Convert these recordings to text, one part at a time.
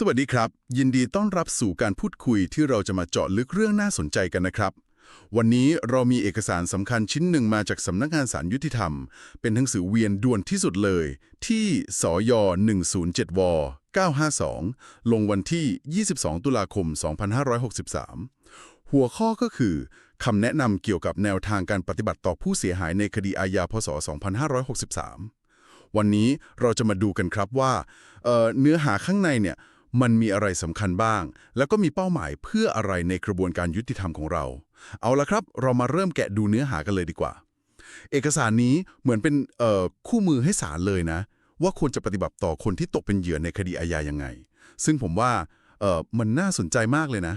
สวัสดีครับ ยินดีต้อนรับสู่การพูดคุยที่เราจะมาเจาะลึกเรื่องน่าสนใจกันนะครับ วันนี้เรามีเอกสารสำคัญชิ้นหนึ่งมาจากสำนักงานสารยุติธรรม เป็นหนังสือเวียนด่วนที่สุดเลย ที่สย107ว952 ลงวันที่ 22 ตุลาคม 2563 หัวข้อก็คือคำแนะนำเกี่ยวกับแนวทางการปฏิบัติต่อผู้เสียหายในคดีอาญาพศ 2563 วันนี้เราจะมาดูกันครับว่าเเนื้อหาข้างในเนี่ย มันมีอะไรสำคัญบ้าง แล้วก็มีเป้าหมายเพื่ออะไรในกระบวนการยุติธรรมของเรา เอาละครับ เรามาเริ่มแกะดูเนื้อหากันเลยดีกว่า เอกสารนี้เหมือนเป็นคู่มือให้ศาลเลยนะ ว่าควรจะปฏิบัติต่อคนที่ตกเป็นเหยื่อในคดีอาญายังไง ซึ่งผมว่ามันน่าสนใจมากเลยนะ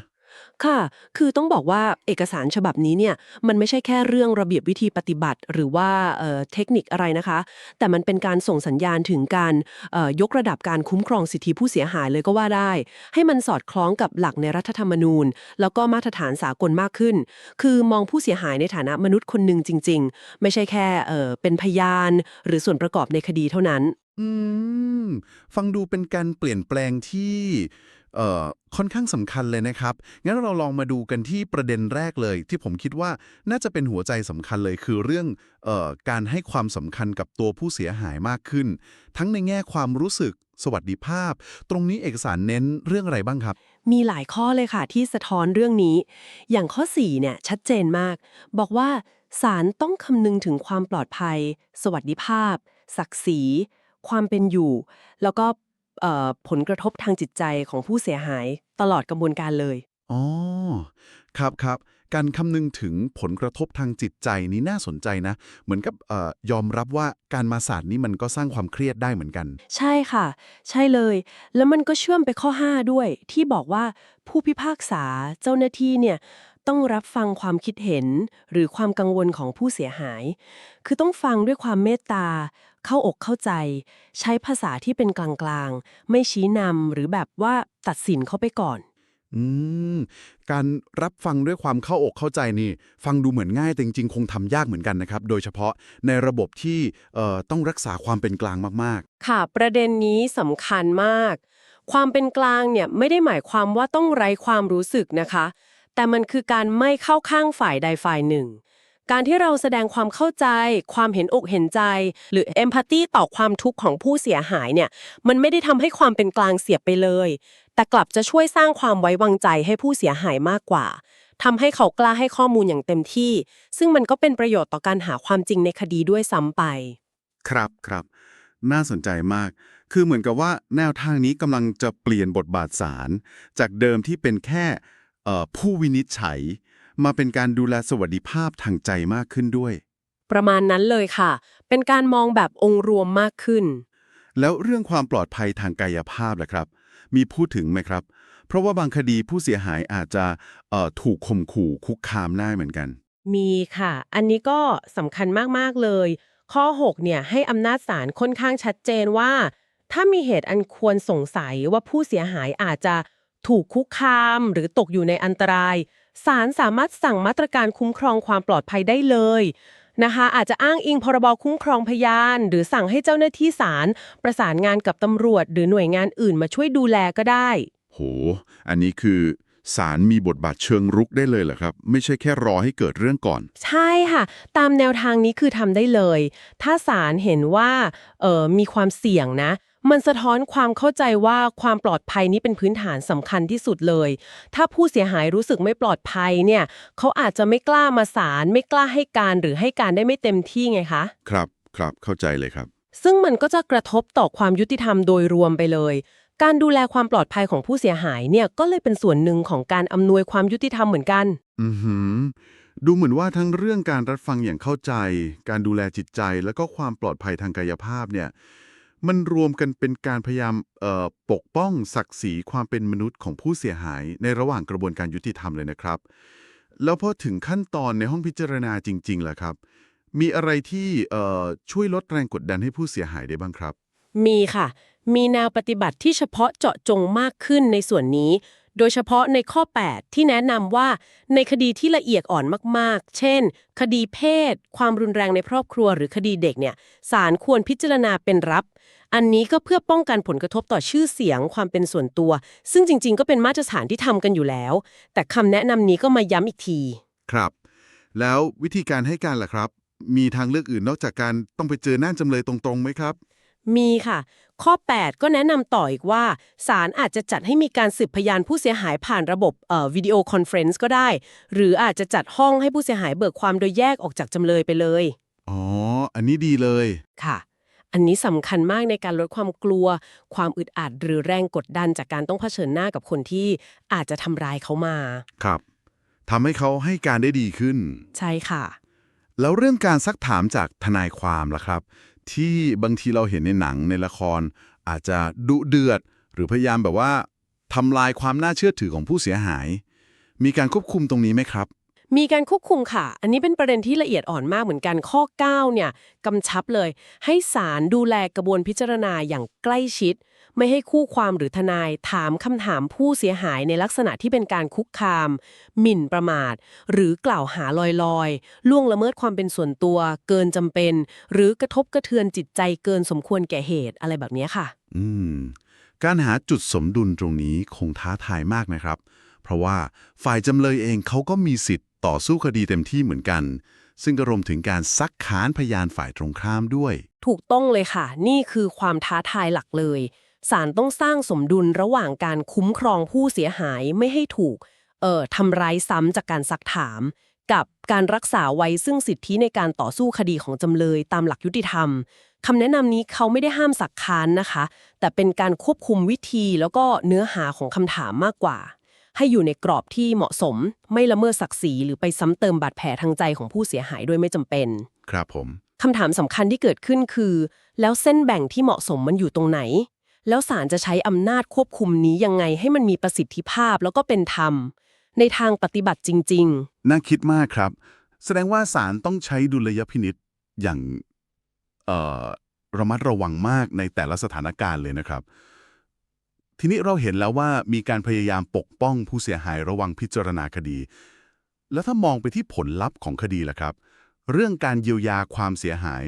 ค่ะ คือต้องบอกว่าเอกสารฉบับนี้เนี่ยมันไม่ใช่แค่เรื่องระเบียบวิธีปฏิบัติ หรือว่าเอ่อเทคนิคอะไรนะคะ แต่มันเป็นการส่งสัญญาณถึงการเอ่อยกระดับการคุ้มครองสิทธิผู้เสียหายเลยก็ว่าได้ ให้มันสอดคล้องกับหลักในรัฐธรรมนูญ แล้วก็มาตรฐานสากลมากขึ้น คือมองผู้เสียหายในฐานะมนุษย์คนหนึ่งจริง ๆ ไม่ใช่แค่เอ่อเป็นพยาน หรือส่วนประกอบในคดีเท่านั้น อืม ฟังดูเป็นการเปลี่ยนแปลงที่ ค่อนข้างสำคัญเลยนะครับ งั้นเราลองมาดูกันที่ประเด็นแรกเลย ที่ผมคิดว่าน่าจะเป็นหัวใจสำคัญเลยคือเรื่องออการให้ความสำคัญกับตัวผู้เสียหายมากขึ้น ทั้งในแง่ความรู้สึก สวัสดิภาพ ตรงนี้เอกสารเน้นเรื่องอะไรบ้างครับ มีหลายข้อเลยค่ะที่สะท้อนเรื่องนี้ อย่างข้อ4เนี่ยชัดเจนมาก บอกว่าศาลต้องคำนึงถึงความปลอดภัย สวัสดิภาพ ศักดิ์ศรีความเป็นอยู่ แล้วก็ ผลกระทบทางจิตใจของผู้เสียหายตลอดกระบวนการเลย อ๋อ ครับครับ การคำนึงถึงผลกระทบทางจิตใจนี้น่าสนใจนะ เหมือนกับเอ่อยอมรับว่าการมาศาลนี้มันก็สร้างความเครียดได้เหมือนกัน ใช่ค่ะ ใช่เลย แล้วมันก็เชื่อมไปข้อ 5 ด้วย ที่บอกว่าผู้พิพากษาเจ้าหน้าที่เนี่ย ต้องรับฟังความคิดเห็น หรือความกังวลของผู้เสียหาย คือต้องฟังด้วยความเมตตา เข้าอกเข้าใจ ใช้ภาษาที่เป็นกลางๆ ไม่ชี้นำหรือแบบว่าตัดสินเขาไปก่อน อืม การรับฟังด้วยความเข้าอกเข้าใจนี่ ฟังดูเหมือนง่ายแต่จริงๆ คงทำยากเหมือนกันนะครับ โดยเฉพาะในระบบที่เอ่อต้องรักษาความเป็นกลางมากค่ะ ประเด็นนี้สำคัญมาก ความเป็นกลางเนี่ยไม่ได้หมายความว่าต้องไร้ความรู้สึกนะคะ แต่มันคือการไม่เข้าข้างฝ่ายใดฝ่ายหนึ่ง การที่เราแสดงความเข้าใจ ความเห็นอกเห็นใจ หรือเอมพัตตีต่อความทุกข์ของผู้เสียหายเนี่ย มันไม่ได้ทำให้ความเป็นกลางเสียไปเลย แต่กลับจะช่วยสร้างความไว้วางใจให้ผู้เสียหายมากกว่าทำให้เขากล้าให้ข้อมูลอย่างเต็มที่ ซึ่งมันก็เป็นประโยชน์ต่อการหาความจริงในคดีด้วยซ้ำไป ครับครับ น่าสนใจมาก คือเหมือนกับว่าแนวทางนี้กำลังจะเปลี่ยนบทบาทศาลจากเดิมที่เป็นแค่ ผู้วินิจฉัย มาเป็นการดูแลสวัสดิภาพทางใจมากขึ้นด้วย ประมาณนั้นเลยค่ะ เป็นการมองแบบองค์รวมมากขึ้น แล้วเรื่องความปลอดภัยทางกายภาพล่ะครับ มีพูดถึงไหมครับ เพราะว่าบางคดีผู้เสียหายอาจจะเอ่อถูกข่มขู่คุกคามได้เหมือนกัน มีค่ะ อันนี้ก็สำคัญมากๆเลย ข้อ 6 เนี่ยให้อำนาจศาลค่อนข้างชัดเจนว่า ถ้ามีเหตุอันควรสงสัยว่าผู้เสียหายอาจจะ ถูกคุกคาม หรือตกอยู่ในอันตรายศาลสามารถสั่งมาตรการคุ้มครองความปลอดภัยได้เลยนะคะอาจจะอ้างอิงพรบคุ้มครองพยาน หรือสั่งให้เจ้าหน้าที่ศาลประสานงานกับตำรวจ หรือหน่วยงานอื่นมาช่วยดูแลก็ได้ โห อันนี้คือศาลมีบทบาทเชิงรุกได้เลยเหรอครับ ไม่ใช่แค่รอให้เกิดเรื่องก่อน ใช่ค่ะ ตามแนวทางนี้คือทำได้เลย ถ้าศาลเห็นว่าเออมีความเสี่ยงนะ มันสะท้อนความเข้าใจว่าความปลอดภัยนี้เป็นพื้นฐานสำคัญที่สุดเลย ถ้าผู้เสียหายรู้สึกไม่ปลอดภัยเนี่ย เขาอาจจะไม่กล้ามาศาลไม่กล้าให้การหรือให้การได้ไม่เต็มที่ไงคะ ครับครับเข้าใจเลยครับ ซึ่งมันก็จะกระทบต่อความยุติธรรมโดยรวมไปเลย การดูแลความปลอดภัยของผู้เสียหายเนี่ยก็เลยเป็นส่วนหนึ่งของการอำนวยความยุติธรรมเหมือนกัน อือหือ ดูเหมือนว่าทั้งเรื่องการรับฟังอย่างเข้าใจ การดูแลจิตใจ แล้วก็ความปลอดภัยทางกายภาพเนี่ย มันรวมกันเป็นการพยายามปกป้องศักดิ์ศรีความเป็นมนุษย์ของผู้เสียหาย ในระหว่างกระบวนการยุติธรรมเลยนะครับ แล้วพอถึงขั้นตอนในห้องพิจารณาจริงๆล่ะครับ มีอะไรที่ช่วยลดแรงกดดันให้ผู้เสียหายได้บ้างครับ มีค่ะ มีแนวปฏิบัติที่เฉพาะเจาะจงมากขึ้นในส่วนนี้ โดยเฉพาะในข้อ 8 ที่แนะนำว่าในคดีที่ละเอียดอ่อนมากๆ เช่น คดีเพศ ความรุนแรงในครอบครัว หรือคดีเด็กเนี่ยศาลควรพิจารณาเป็นรับ อันนี้ก็เพื่อป้องกันผลกระทบต่อชื่อเสียงความเป็นส่วนตัว ซึ่งจริง ๆ ก็เป็นมาตรฐานที่ทำกันอยู่แล้ว แต่คำแนะนำนี้ก็มาย้ำอีกที ครับ แล้ววิธีการให้การล่ะครับ มีทางเลือกอื่นนอกจากการต้องไปเจอหน้าจำเลยตรงๆไหมครับ มีค่ะ ข้อ 8 ก็แนะนำต่ออีกว่าศาลอาจจะจัดให้มีการสืบพยานผู้เสียหายผ่านระบบเอ่อวิดีโอคอนเฟรนซ์ก็ได้ หรืออาจจะจัดห้องให้ผู้เสียหายเบิกความโดยแยกออกจากจำเลยไปเลย อ๋อ อันนี้ดีเลย ค่ะ อันนี้สำคัญมากในการลดความกลัว ความอึดอัดหรือแรงกดดันจากการต้องเผชิญหน้ากับคนที่อาจจะทำร้ายเขามาครับทำให้เขาให้การได้ดีขึ้น ใช่ค่ะ แล้วเรื่องการซักถามจากทนายความล่ะครับ ที่บางทีเราเห็นในหนังในละคร อาจจะดุเดือด หรือพยายามแบบว่าทำลายความน่าเชื่อถือของผู้เสียหาย มีการควบคุมตรงนี้ไหมครับ มีการควบคุมค่ะ อันนี้เป็นประเด็นที่ละเอียดอ่อนมากเหมือนกันข้อ 9 เนี่ยกำชับเลย ให้ศาลดูแลกระบวนพิจารณาอย่างใกล้ชิด ไม่ให้คู่ความหรือทนายถามคำถามผู้เสียหายในลักษณะที่เป็นการคุกคาม หมิ่นประมาท หรือกล่าวหาลอยๆ ล่วงละเมิดความเป็นส่วนตัว เกินจำเป็น หรือกระทบกระเทือนจิตใจเกินสมควรแก่เหตุอะไรแบบนี้ค่ะ อืม การหาจุดสมดุลตรงนี้คงท้าทายมากนะครับ ราะว่าฝ่ายจำเลยเองเขาก็มีสิทธิ์ต่อสู้คดีเต็มที่เหมือนกัน ซึ่งก็รวมถึงการซักค้านพยานฝ่ายตรงข้ามด้วย ถูกต้องเลยค่ะ นี่คือความท้าทายหลักเลย ศาลต้องสร้างสมดุลระหว่างการคุ้มครองผู้เสียหายไม่ให้ถูก เอ่อทำร้ายซ้ำจากการซักถาม กับการรักษาไว้ซึ่งสิทธิในการต่อสู้คดีของจำเลยตามหลักยุติธรรมคำแนะนำนี้เขาไม่ได้ห้ามสักค้านนะคะ แต่เป็นการควบคุมวิธีแล้วก็เนื้อหาของคำถามมากกว่า ให้อยู่ในกรอบที่เหมาะสม ไม่ละเมิดศักดิ์ศรีหรือไปซ้ำเติมบาดแผลทางใจของผู้เสียหายด้วยไม่จำเป็น ครับผม คำถามสำคัญที่เกิดขึ้นคือ แล้วเส้นแบ่งที่เหมาะสมมันอยู่ตรงไหน แล้วศาลจะใช้อำนาจควบคุมนี้ยังไงให้มันมีประสิทธิภาพแล้วก็เป็นธรรม ในทางปฏิบัติจริง น่าคิดมากครับ แสดงว่าศาลต้องใช้ดุลยพินิษอย่างเอ่อระมัดระวังมากในแต่ละสถานการณ์เลยนะครับ ทีนี้เราเห็นแล้วว่ามีการพยายามปกป้องผู้เสียหายระวังพิจารณาคดี แล้วถ้ามองไปที่ผลลัพธ์ของคดีล่ะครับ เรื่องการเยียวยาความเสียหาย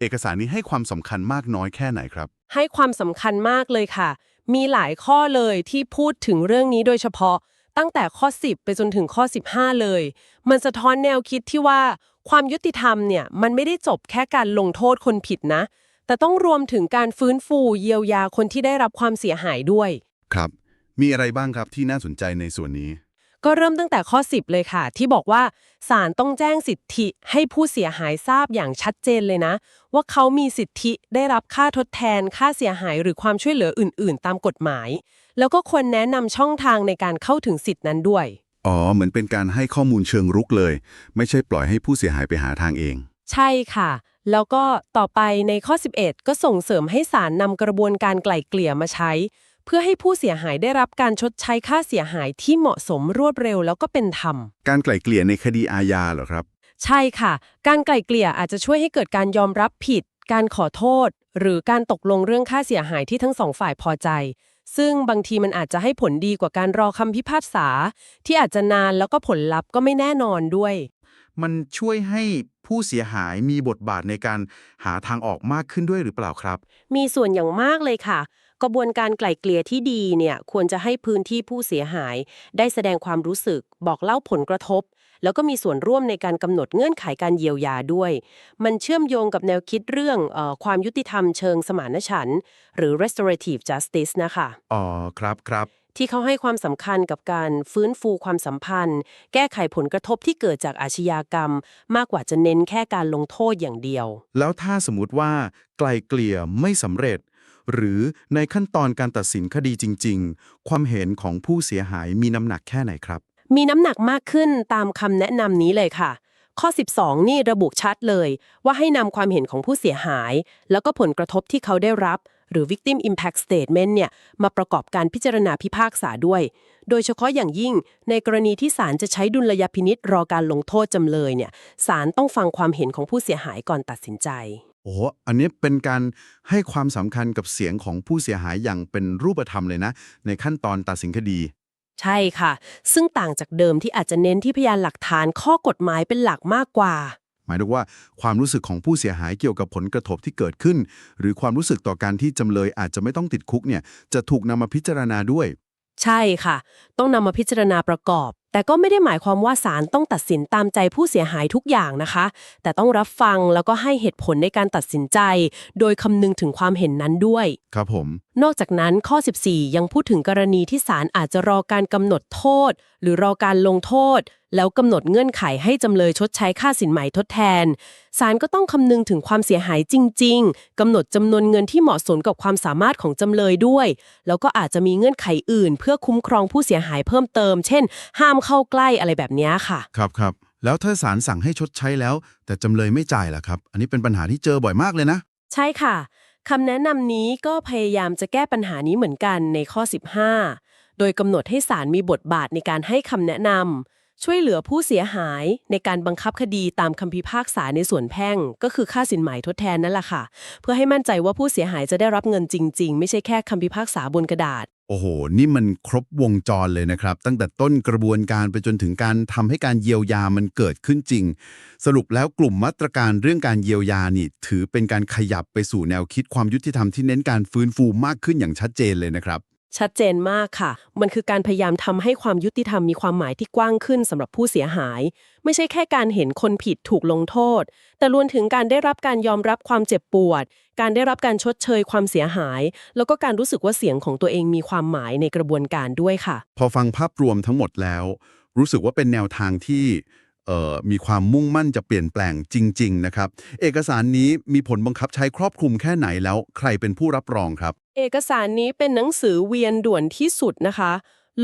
เอกสารนี้ให้ความสำคัญมากน้อยแค่ไหนครับ ให้ความสำคัญมากเลยค่ะ มีหลายข้อเลยที่พูดถึงเรื่องนี้โดยเฉพาะ ตั้งแต่ข้อ 10 ไปจนถึงข้อ 15 เลย มันสะท้อนแนวคิดที่ว่า ความยุติธรรมเนี่ยมันไม่ได้จบแค่การลงโทษคนผิดนะ แต่ต้องรวมถึงการฟื้นฟูเยียวยาคนที่ได้รับความเสียหายด้วย ครับ มีอะไรบ้างครับที่น่าสนใจในส่วนนี้ ก็เริ่มตั้งแต่ข้อ 10 เลยค่ะ ที่บอกว่าศาลต้องแจ้งสิทธิให้ผู้เสียหายทราบอย่างชัดเจนเลยนะ ว่าเขามีสิทธิได้รับค่าทดแทน ค่าเสียหายหรือความช่วยเหลืออื่น ๆ ตามกฎหมาย แล้วก็ควรแนะนำช่องทางในการเข้าถึงสิทธินั้นด้วย อ๋อ เหมือนเป็นการให้ข้อมูลเชิงรุกเลย ไม่ใช่ปล่อยให้ผู้เสียหายไปหาทางเอง ใช่ค่ะ แล้วก็ต่อไปในข้อ 11 ก็ส่งเสริมให้ศาลนำกระบวนการไกล่เกลี่ยมาใช้ เพื่อให้ผู้เสียหายได้รับการชดใช้ค่าเสียหายที่เหมาะสมรวดเร็วแล้วก็เป็นธรรม การไกล่เกลี่ยในคดีอาญาเหรอครับ ใช่ค่ะ การไกล่เกลี่ยอาจจะช่วยให้เกิดการยอมรับผิด การขอโทษ หรือการตกลงเรื่องค่าเสียหายที่ทั้งสองฝ่ายพอใจ ซึ่งบางทีมันอาจจะให้ผลดีกว่าการรอคำพิพากษา ที่อาจจะนานแล้วก็ผลลัพธ์ก็ไม่แน่นอนด้วย มันช่วยให้ผู้เสียหายมีบทบาทในการหาทางออกมากขึ้นด้วยหรือเปล่าครับ มีส่วนอย่างมากเลยค่ะ กระบวนการไกล่เกลี่ยที่ดีเนี่ยควรจะให้พื้นที่ผู้เสียหาย ได้แสดงความรู้สึก บอกเล่าผลกระทบ แล้วก็มีส่วนร่วมในการกำหนดเงื่อนไขการเยียวยาด้วย มันเชื่อมโยงกับแนวคิดเรื่องเออความยุติธรรมเชิงสมานฉันท์หรือ restorative justice นะคะอ๋อครับครับ ที่เขาให้ความสำคัญกับการฟื้นฟูความสัมพันธ์ แก้ไขผลกระทบที่เกิดจากอาชญากรรม มากกว่าจะเน้นแค่การลงโทษอย่างเดียว แล้วถ้าสมมติว่าไกลเกลี่ยไม่สำเร็จ หรือในขั้นตอนการตัดสินคดีจริง ๆ ความเห็นของผู้เสียหายมีน้ำหนักแค่ไหนครับ มีน้ำหนักมากขึ้นตามคำแนะนำนี้เลยค่ะ ข้อ 12 นี่ระบุชัดเลย ว่าให้นำความเห็นของผู้เสียหาย แล้วก็ผลกระทบที่เขาได้รับ หรือ victim impact statement เนี่ยมาประกอบการพิจารณาพิพากษาด้วย โดยเฉพาะอย่างยิ่งในกรณีที่ศาลจะใช้ดุลยพินิษรอการลงโทษจำเลยเนี่ยศาลต้องฟังความเห็นของผู้เสียหายก่อนตัดสินใจ โอ้โหอันนี้เป็นการให้ความสำคัญกับเสียงของผู้เสียหายอย่างเป็นรูปธรรมเลยนะ ในขั้นตอนตัดสินคดี ใช่ค่ะ ซึ่งต่างจากเดิมที่อาจจะเน้นที่พยานหลักฐานข้อกฎหมายเป็นหลักมากกว่า หมายถึงว่าความรู้สึกของผู้เสียหายเกี่ยวกับผลกระทบที่เกิดขึ้น หรือความรู้สึกต่อการที่จำเลยอาจจะไม่ต้องติดคุกเนี่ยจะถูกนำมาพิจารณาด้วย ใช่ค่ะ ต้องนำมาพิจารณาประกอบ แต่ก็ไม่ได้หมายความว่าศาลต้องตัดสินตามใจผู้เสียหายทุกอย่างนะคะ แต่ต้องรับฟังแล้วก็ให้เหตุผลในการตัดสินใจ โดยคำนึงถึงความเห็นนั้นด้วย ครับผม นอกจากนั้นข้อ 14 ยังพูดถึงกรณีที่ศาลอาจจะรอการกำหนดโทษ หรือรอการลงโทษ แล้วกำหนดเงื่อนไขให้จำเลยชดใช้ค่าสินไหมทดแทนศาลก็ต้องคำนึงถึงความเสียหายจริง ๆกำหนดจำนวนเงินที่เหมาะสมกับความสามารถของจำเลยด้วย แล้วก็อาจจะมีเงื่อนไขอื่น เพื่อคุ้มครองผู้เสียหายเพิ่มเติม เช่น ห้ามเข้าใกล้อะไรแบบเนี้ยค่ะ ครับครับแล้วถ้าศาลสั่งให้ชดใช้แล้ว แต่จำเลยไม่จ่ายล่ะครับ อันนี้เป็นปัญหาที่เจอบ่อยมากเลยนะ ใช่ค่ะ คำแนะนำนี้ก็พยายามจะแก้ปัญหานี้เหมือนกันในข้อ 15 โดยกำหนดให้ศาลมีบทบาทในการให้คำแนะนำช่วยเหลือผู้เสียหายในการบังคับคดีตามคำพิพากษาในส่วนแพ่ง ก็คือค่าสินไหมทดแทนนั่นแหละค่ะ เพื่อให้มั่นใจว่าผู้เสียหายจะได้รับเงินจริง ๆ ไม่ใช่แค่คำพิพากษาบนกระดาษ โอ้โห นี่มันครบวงจรเลยนะครับ ตั้งแต่ต้นกระบวนการไปจนถึงการทำให้การเยียวยามันเกิดขึ้นจริง สรุปแล้วกลุ่มมาตรการเรื่องการเยียวยานี่ ถือเป็นการขยับไปสู่แนวคิดความยุติธรรมที่เน้นการฟื้นฟูมากขึ้นอย่างชัดเจนเลยนะครับ ชัดเจนมากค่ะ มันคือการพยายามทำให้ความยุติธรรมมีความหมายที่กว้างขึ้นสำหรับผู้เสียหาย ไม่ใช่แค่การเห็นคนผิดถูกลงโทษ แต่รวมถึงการได้รับการยอมรับความเจ็บปวด การได้รับการชดเชยความเสียหาย แล้วก็การรู้สึกว่าเสียงของตัวเองมีความหมายในกระบวนการด้วยค่ะ พอฟังภาพรวมทั้งหมดแล้ว รู้สึกว่าเป็นแนวทางที่ มีความมุ่งมั่นจะเปลี่ยนแปลงจริง ๆ นะครับ เอกสารนี้มีผลบังคับใช้ครอบคลุมแค่ไหนแล้ว ใครเป็นผู้รับรองครับ เอกสารนี้เป็นหนังสือเวียนด่วนที่สุดนะคะ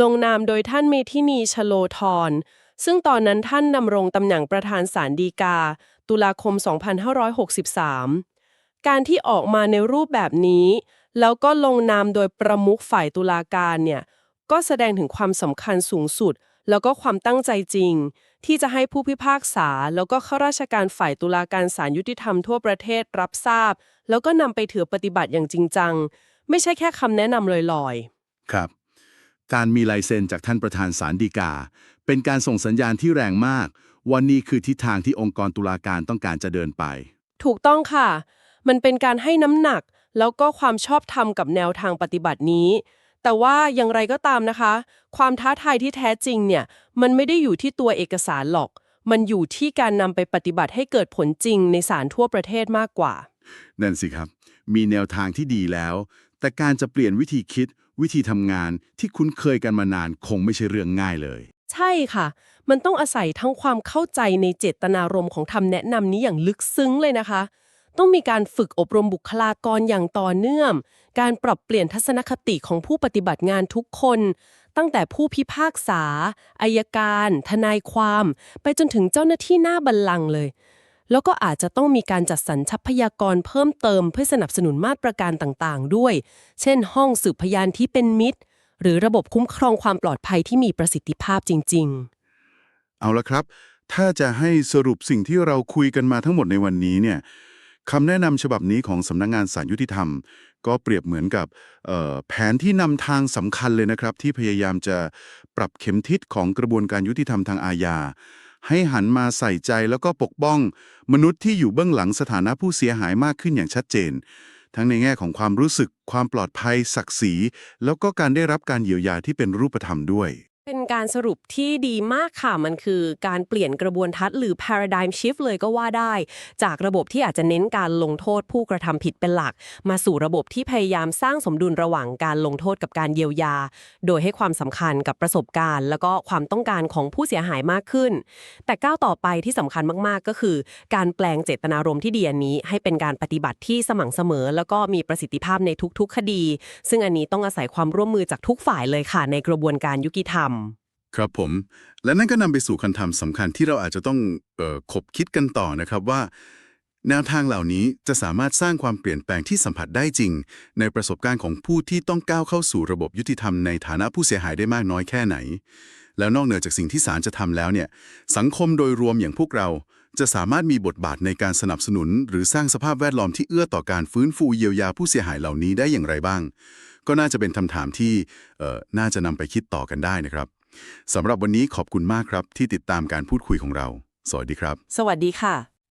ลงนามโดยท่านเมธินีชโลธรซึ่งตอนนั้นท่านดำรงตำแหน่งประธานศาลฎีกา ตุลาคม 2563 การที่ออกมาในรูปแบบนี้ แล้วก็ลงนามโดยประมุขฝ่ายตุลาการเนี่ยก็แสดงถึงความสำคัญสูงสุด แล้วก็ความตั้งใจจริง ที่จะให้ผู้พิพากษา แล้วก็ข้าราชการฝ่ายตุลาการศาลยุติธรรมทั่วประเทศรับทราบ แล้วก็นำไปถือปฏิบัติอย่างจริงจัง ไม่ใช่แค่คำแนะนำลอยครับ การมีลายเซ็นจากท่านประธานศาลฎีกา เป็นการส่งสัญญาณที่แรงมากว่านี่คือทิศทางที่องค์กรตุลาการต้องการจะเดินไปๆถูกต้องค่ะ มันเป็นการให้น้ำหนัก แล้วก็ความชอบธรรมกับแนวทางปฏิบัตินี้ แต่ว่าอย่างไรก็ตามนะคะ ความท้าทายที่แท้จริงเนี่ยมันไม่ได้อยู่ที่ตัวเอกสารหรอก มันอยู่ที่การนำไปปฏิบัติให้เกิดผลจริงในศาลทั่วประเทศมากกว่า นั่นสิครับ มีแนวทางที่ดีแล้ว แต่การจะเปลี่ยนวิธีคิด วิธีทำงานที่คุ้นเคยกันมานานคงไม่ใช่เรื่องง่ายเลย ใช่ค่ะ มันต้องอาศัยทั้งความเข้าใจในเจตนารมณ์ของคำแนะนำนี้อย่างลึกซึ้งเลยนะคะ ต้องมีการฝึกอบรมบุคลากรอย่างต่อเนื่อง การปรับเปลี่ยนทัศนคติของผู้ปฏิบัติงานทุกคน ตั้งแต่ผู้พิพากษาอายการ ทนายความ ไปจนถึงเจ้าหน้าที่หน้าบัลลังก์เลย แล้วก็อาจจะต้องมีการจัดสรรทรัพยากรเพิ่มเติมเพื่อสนับสนุนมาตรการต่างๆ ด้วย เช่น ห้องสืบพยานที่เป็นมิตร หรือระบบคุ้มครองความปลอดภัยที่มีประสิทธิภาพจริง ๆ เอาละครับ ถ้าจะให้สรุปสิ่งที่เราคุยกันมาทั้งหมดในวันนี้เนี่ย คำแนะนำฉบับนี้ของสำนักงงานศาลยุติธรรม ก็เปรียบเหมือนกับแผนที่นำทางสำคัญเลยนะครับ ที่พยายามจะปรับเข็มทิศของกระบวนการยุติธรรมทางอาญาให้หันมาใส่ใจแล้วก็ปกป้อง มนุษย์ที่อยู่เบื้องหลังสถานะผู้เสียหายมากขึ้นอย่างชัดเจน ทั้งในแง่ของความรู้สึก ความปลอดภัย ศักดิ์ศรี แล้วก็การได้รับการเยียวยาที่เป็นรูปธรรมด้วย เป็นการสรุปที่ดีมากค่ะ มันคือการเปลี่ยนกระบวนทัศน์หรือ paradigm shift เลยก็ว่าได้ จากระบบที่อาจจะเน้นการลงโทษผู้กระทำผิดเป็นหลัก มาสู่ระบบที่พยายามสร้างสมดุลระหว่างการลงโทษกับการเยียวยา โดยให้ความสำคัญกับประสบการณ์ แล้วก็ความต้องการของผู้เสียหายมากขึ้น แต่ก้าวต่อไปที่สำคัญมากๆ ก็คือ การแปลงเจตนารมณ์ที่ดีอันนี้ ให้เป็นการปฏิบัติที่สม่ำเสมอ แล้วก็มีประสิทธิภาพในทุกๆ คดี ซึ่งอันนี้ต้องอาศัยความร่วมมือจากทุกฝ่ายเลยค่ะ ในกระบวนการยุติธรรมครับผม และนั่นก็นำไปสู่คำถามสำคัญที่เราอาจจะต้องเอ่อขบคิดกันต่อนะครับว่า แนวทางเหล่านี้จะสามารถสร้างความเปลี่ยนแปลงที่สัมผัสได้จริง ในประสบการณ์ของผู้ที่ต้องก้าวเข้าสู่ระบบยุติธรรมในฐานะผู้เสียหายได้มากน้อยแค่ไหน แล้วนอกเหนือจากสิ่งที่ศาลจะทำแล้วเนี่ย สังคมโดยรวมอย่างพวกเรา จะสามารถมีบทบาทในการสนับสนุน หรือสร้างสภาพแวดล้อมที่เอื้อต่อการฟื้นฟูเยียวยาผู้เสียหายเหล่านี้ได้อย่างไรบ้าง ก็น่าจะเป็นคำถามที่น่าจะนำไปคิดต่อกันได้นะครับสำหรับวันนี้ขอบคุณมากครับที่ติดตามการพูดคุยของเรา สวัสดีครับ สวัสดีค่ะ